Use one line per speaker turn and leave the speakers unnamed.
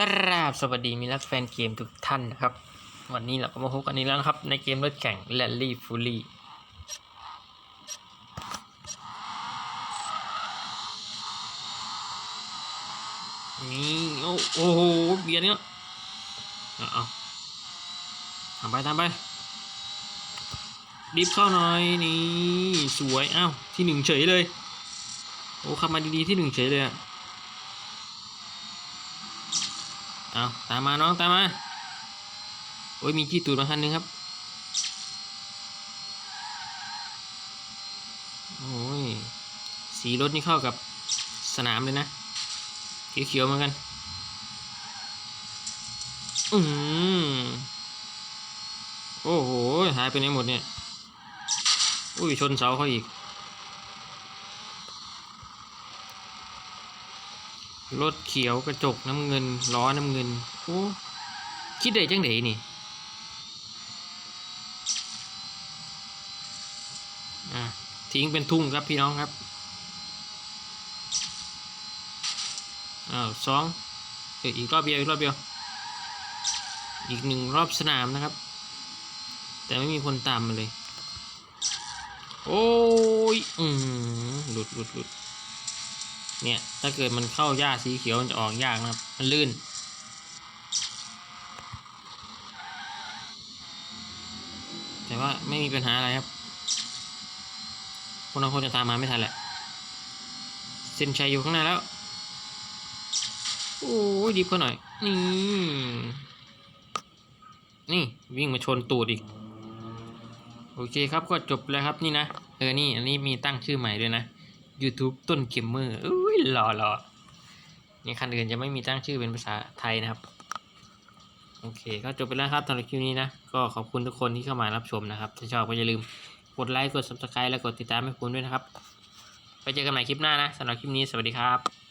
กราบสวัสดีมิรักแฟนเกมทุกท่านนะครับ วันนี้เราก็มาพบกันอีกแล้วนะครับ ในเกมรถแข่ง Rally Fully นี่โอ้โหเบียร์เนี่ยเอาเอาทำไปทำไปดิฟเข้าหน่อยนี่สวยอ้าวที่หนึ่งเฉยเลยโอ้ขับมาดีๆที่หนึ่งเฉยเลยอะ เอาตามมาน้องตามมา โอ้ยมีจี้ตูดมาคันนึงครับ โอ้ย สีรถนี่เข้ากับสนามเลยนะ เขียวๆเหมือนกัน อืมโอ้โห หายไปไหนหมดเนี่ย อุ้ย ชนเสาเขาอีก รถเขียวกระจกน้ำเงินล้อน้ำเงินโอ้คิดได้จังไดนี่อะทิ้งเป็นทุ่งครับพี่น้องครับอ้าวสองเอออีกรอบเดียวอีกรอบเดียวอีกหนึ่งรอบสนามนะครับ แต่ไม่มีคนตามมาเลย โอ้ย อืมหลุดหลุดหลุด เนี่ย ถ้าเกิดมันเข้าหญ้าสีเขียวมันจะออกยากนะครับ มันลื่น แต่ว่าไม่มีปัญหาอะไรครับคนบางคนจะตามมาไม่ทันแหละ เส้นชัยอยู่ข้างหน้าแล้ว โอ้ยดิบเขาหน่อย นี่ นี่วิ่งมาชนตูดอีก โอเคครับก็จบแล้วครับนี่นะ เออ นี่ อันนี้มีตั้งชื่อใหม่ด้วยนะ YouTube ต้นเกมเมอร์อุ้ ยหล่อหล่อนี่คันอื่นจะไม่มีตั้งชื่อเป็นภาษาไทยนะครับ โอเค ก็จบไปแล้วครับสำหรับคลิปนี้นะ ก็ขอบคุณทุกคนที่เข้ามารับชมนะครับ ถ้าชอบก็อย่าลืมกดไลค์ กด subscribe และกดติดตามให้คุณด้วยนะครับ ไปเจอกันใหม่คลิปหน้านะสำหรับคลิปนี้ สวัสดีครับ